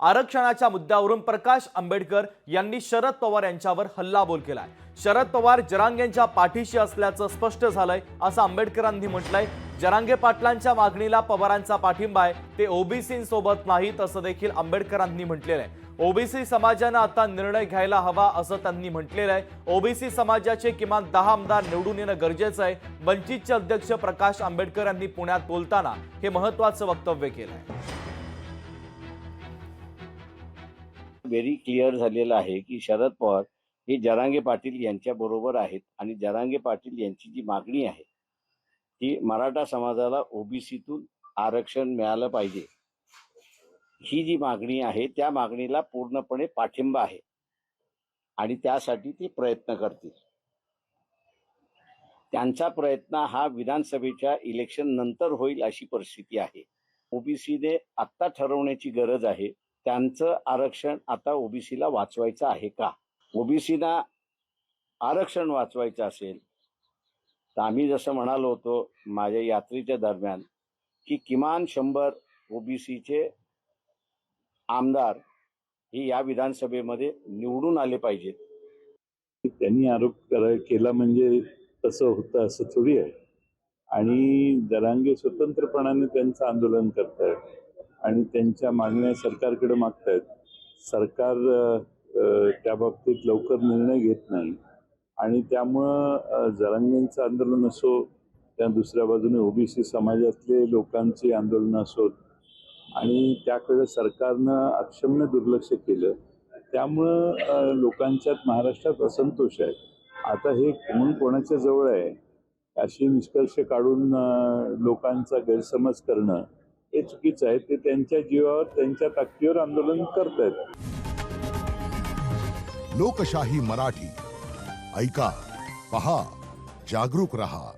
आरक्षणाच्या मुद्द्यावरून प्रकाश आंबेडकर यांनी शरद पवार यांच्यावर हल्लाबोल केलाय. शरद पवार जरांगेंच्या पाठीशी असल्याचं स्पष्ट झालंय असं आंबेडकरांनी म्हटलंय. जरांगे पाटलांच्या मागणीला पवारांचा पाठिंबा आहे. ते ओबीसींसोबत नाहीत असं देखील आंबेडकरांनी म्हटलेलं आहे. ओबीसी समाजानं आता निर्णय घ्यायला हवा असं त्यांनी म्हटलेलं आहे. ओबीसी समाजाचे किमान दहा आमदार निवडून येणं गरजेचं आहे. वंचितचे अध्यक्ष प्रकाश आंबेडकर यांनी पुण्यात बोलताना हे महत्वाचं वक्तव्य केलं आहे व्हेरी क्लिअर झालेलं आहे की शरद पवार हे जरांगे पाटील यांच्या बरोबर आहेत आणि जरांगे पाटील यांची जी मागणी आहे ती मराठा समाजाला ओबीसीतून आरक्षण मिळालं पाहिजे. ही जी मागणी आहे त्या मागणीला पूर्णपणे पाठिंबा आहे आणि त्यासाठी ते प्रयत्न करतील. त्यांचा प्रयत्न हा विधानसभेच्या इलेक्शन नंतर होईल अशी परिस्थिती आहे. ओबीसीने आत्ता ठरवण्याची गरज आहे. त्यांचं आरक्षण आता ओबीसीला वाचवायचं आहे का? ओबीसीना आरक्षण वाचवायचं असेल तर आम्ही जसं म्हणालो होतो माझ्या यात्रेच्या दरम्यान की किमान शंभर ओबीसीचे आमदार हे या विधानसभेमध्ये निवडून आले पाहिजेत. त्यांनी आरोप करा केला म्हणजे तसं होतं असं थोडी आहे. आणि दरांगे स्वतंत्रपणाने त्यांचं आंदोलन करतायत. आणि त्यांच्या मागण्या सरकारकडे मागतायत. सरकार त्या बाबतीत लवकर निर्णय घेत नाही. आणि त्यामुळं जरांगींचं जरांगेंचं आंदोलन असो त्या दुसऱ्या बाजूने ओबीसी समाजातले लोकांची आंदोलनं असोत आणि त्याकडे सरकारनं अक्षम्य दुर्लक्ष केलं त्यामुळं लोकांच्यात महाराष्ट्रात असंतोष आहे. आता हे कोण कोणाच्या जवळ आहे अशी निष्कर्ष काढून लोकांचा गैरसमज करणं हे चुकीचं आहे ते त्यांच्या जीवावर त्यांच्या ताकदीवर आंदोलन करतायत. लोकशाही मराठी. ऐका पहा जागरूक रहा.